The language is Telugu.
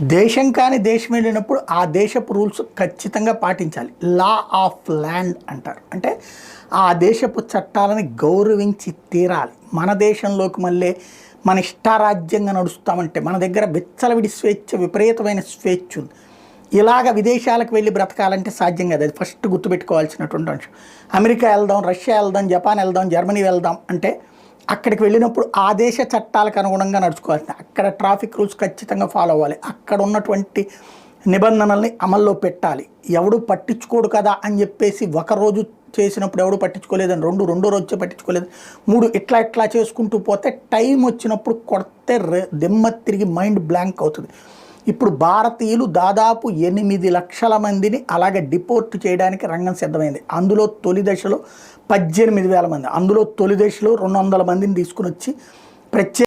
దేశం కాని దేశం వెళ్ళినప్పుడు ఆ దేశపు రూల్స్ ఖచ్చితంగా పాటించాలి. లా ఆఫ్ ల్యాండ్ అంటారు. అంటే ఆ దేశపు చట్టాలని గౌరవించి తీరాలి. మన దేశంలోకి మళ్ళీ మన ఇష్టారాజ్యంగా నడుస్తామంటే మన దగ్గర విచ్చలవిడి స్వేచ్ఛ విపరీతమైన స్వేచ్ఛ ఉంది. ఇలాగ విదేశాలకు వెళ్ళి బ్రతకాలంటే సాధ్యం కాదు. అది ఫస్ట్ గుర్తుపెట్టుకోవాల్సినటువంటి అంశం. అమెరికా వెళ్దాం రష్యా వెళ్దాం జపాన్ వెళ్దాం జర్మనీ వెళ్దాం అంటే అక్కడికి వెళ్ళినప్పుడు ఆ దేశ చట్టాలకు అనుగుణంగా నడుచుకోవాల్సింది అక్కడ ట్రాఫిక్ రూల్స్ ఖచ్చితంగా ఫాలో అవ్వాలి. అక్కడ ఉన్నటువంటి నిబంధనల్ని అమల్లో పెట్టాలి. ఎవడు పట్టించుకోడు కదా అని చెప్పేసి ఒకరోజు చేసినప్పుడు ఎవడు పట్టించుకోలేదని రెండు రెండో రోజు పట్టించుకోలేదు. మూడు ఇట్లా ఇట్లా చేసుకుంటూ పోతే టైం వచ్చినప్పుడు కొడితే దెమ్మ దిమ్మ తిరిగి మైండ్ బ్లాంక్ అవుతుంది. ఇప్పుడు భారతీయులు దాదాపు ఎనిమిది లక్షల మందిని అలాగే డిపోర్ట్ చేయడానికి రంగం సిద్ధమైంది. అందులో తొలి దశలో పద్దెనిమిది వేల మంది. అందులో తొలి దశలో రెండు వందల మందిని తీసుకుని వచ్చి ప్రత్యేక